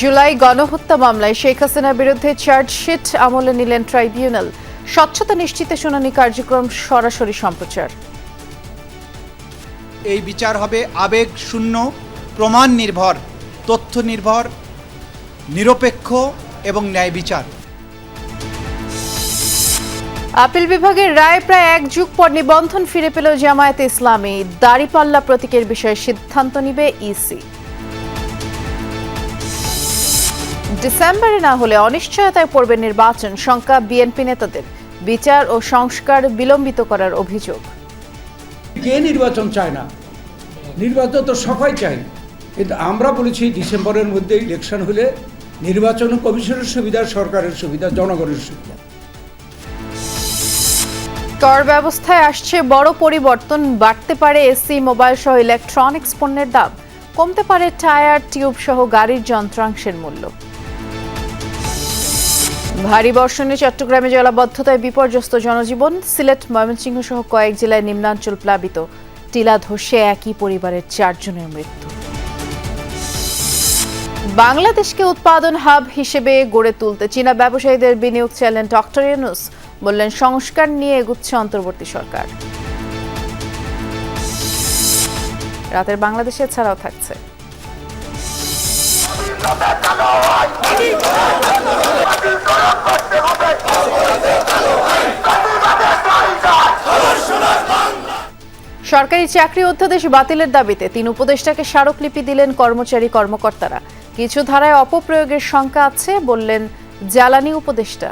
জুলাই গণহত্যা মামলায় শেখ হাসিনার বিরুদ্ধে চার্জশিট আমলে নিলেন ট্রাইব্যুনাল। স্বচ্ছতা নিশ্চিতে শুনানি কার্যক্রম সরাসরি সম্প্রচার। এই বিচার হবে আবেগ শূন্য প্রমাণ নির্ভর তথ্য নির্ভর নিরপেক্ষ এবং ন্যায় বিচার। আপিল বিভাগের রায় প্রায় এক যুগ পর নিবন্ধন ফিরে পেল জামায়াতে ইসলামী। দাড়িপাল্লা প্রতীকের বিষয়ে সিদ্ধান্ত নিবে ইসি। ডিসেম্বরে না হলে অনিশ্চয়তায় পড়বে নির্বাচন শঙ্কা বিএনপি নেতাদের। বিচার ও সংস্কার বিলম্বিত করার অভিযোগ। কে নির্বাচন চায় না? নির্বাচন তো সবাই চায়। কিন্তু আমরা বলেছি ডিসেম্বরের মধ্যে ইলেকশন হলে নির্বাচন কমিশনের সুবিধা সরকারের সুবিধা জনগণের সুবিধা। কর ব্যবস্থায় আসছে বড় পরিবর্তন বাড়তে পারে এসি মোবাইল সহ ইলেকট্রনিক্স পণ্যের দাম। কমতে পারে টায়ার টিউব সহ গাড়ির যন্ত্রাংশের মূল্য। ভারী বর্ষণে চট্টগ্রামে জলাবদ্ধতায় বিপর্যস্ত জনজীবন। সিলেট, ময়মনসিংহ সহ কয়েক জেলায় নিম্নাঞ্চল প্লাবিত। টিলা ধসে একই পরিবারের চারজনের মৃত্যু। বাংলাদেশকে উৎপাদন হাব হিসেবে গড়ে তুলতে চীনা ব্যবসায়ীদের বিনিয়োগ চাইলেন ডক্টর ইউনুস, বললেন, সংস্কার নিয়ে এগুচ্ছে অন্তর্বর্তী সরকার। রাতের বাংলাদেশে ছাড়াও থাকছে। সরকারি চাকরি অধ্যাদেশ বাতিলের দাবিতে তিন উপদেষ্টাকে স্মারকলিপি দিলেন কর্মচারী কর্মকর্তারা। কিছু ধারায় অপপ্রয়োগের শঙ্কা আছে বললেন জ্বালানি উপদেষ্টা।